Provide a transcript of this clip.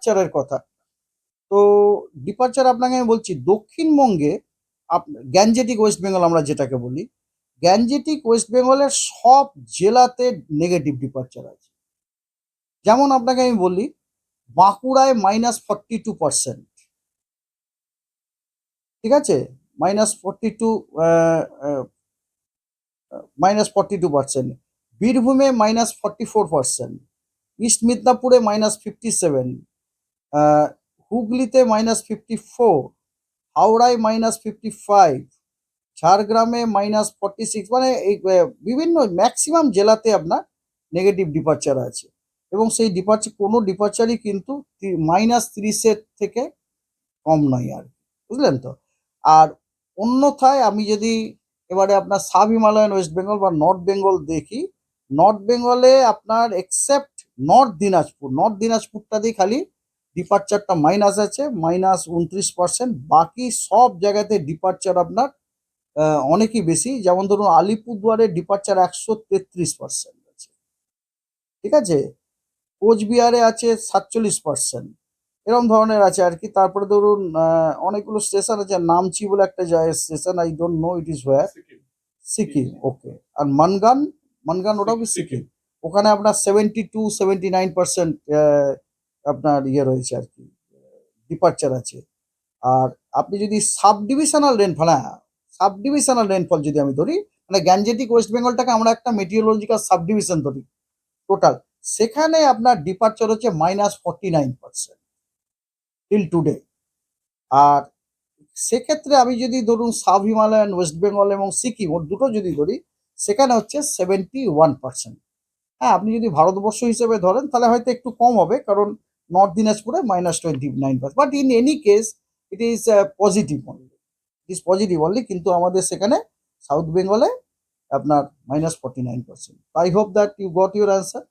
ডিপারচারের কথা। তো ডিপার্চার আপনাকে আমি বলছি, দক্ষিণবঙ্গে গ্যাঞ্জেটিক ওয়েস্ট বেঙ্গল আমরা যেটাকে বলি গ্যাঞ্জেটিক ওয়েস্ট বেঙ্গলের সব জেলাতে নেগেটিভ ডিপারচার আছে। যেমন আপনাকে আমি বলি, বাঁকুড়ায় মাইনাস ফর্টি টু পার্সেন্ট ঠিক আছে? Minus forty two minus forty two percent বীরভূমে minus forty four percent east মিদনাপুরে minus fifty seven হুগলিতে মাইনাস ফিফটি ফোর হাওড়ায় মাইনাস ফিফটি ফাইভ ঝাড়গ্রামে মাইনাস ফর্টি সিক্স মানে এই বিভিন্ন ম্যাক্সিমাম জেলাতে আপনার নেগেটিভ ডিপারচার আছে এবং সেই ডিপার্চার কোনো ডিপারচারই কিন্তু মাইনাস তিরিশের থেকে কম নয় আর। বুঝলেন তো আর অন্যথায় আমি যদি এবারে আপনার সাব হিমালয়ান ওয়েস্ট বেঙ্গল বা নর্থ বেঙ্গল দেখি, নর্থ বেঙ্গলে আপনার এক্সেপ্ট নর্থ দিনাজপুর, নর্থ দিনাজপুরটাতেই খালি ডিপারচারটা মাইনাস আছে মাইনাস উনত্রিশ পার্সেন্ট বাকি সব জায়গাতে ডিপারচার আপনার অনেকই বেশি। যেমন ধরুন আলিপুরদুয়ারে ডিপারচার একশো তেত্রিশ পার্সেন্ট আছে। ঠিক আছে? কোচবিহারে আছে সাতচল্লিশ পার্সেন্ট এরকম ধরনের আছে আর কি। তারপরে ধরুন অনেকগুলো স্টেশন আছে। নামচি বলে একটা যায় station I don't know it is where Sikkim. Okay আর মানগান মানগান ওটাও সিকিম ওখানে আপনার seventy two seventy nine percent আপনার ইয়ে রয়েছে আর কি ডিপারচার আছে। আর আপনি যদি সাব ডিভিশনাল রেনফল হ্যাঁ সাব ডিভিশনাল রেনফল যদি আমি ধরি মানে গ্যাঞ্জেটিক ওয়েস্ট বেঙ্গলটাকে আমরা একটা মেটিওলজিক্যাল সাব ডিভিশন ধরি টোটাল সেখানে আপনার ডিপার্চার হচ্ছে minus forty nine percent till today আর সেক্ষেত্রে আমি যদি ধরুন সাব হিমালয়ান ওয়েস্ট বেঙ্গল এবং সিকিম ওর দুটো যদি ধরি, সেখানে হচ্ছে সেভেন্টি ওয়ান পার্সেন্ট হ্যাঁ আপনি যদি ভারতবর্ষ হিসেবে ধরেন, তাহলে হয়তো একটু কম হবে, কারণ নর্থ দিনাজপুরে minus twenty nine percent but in any case it is positive only it is positive only কিন্তু আমাদের সেখানে সাউথ বেঙ্গলে আপনার minus forty nine percent I hope that you got your answer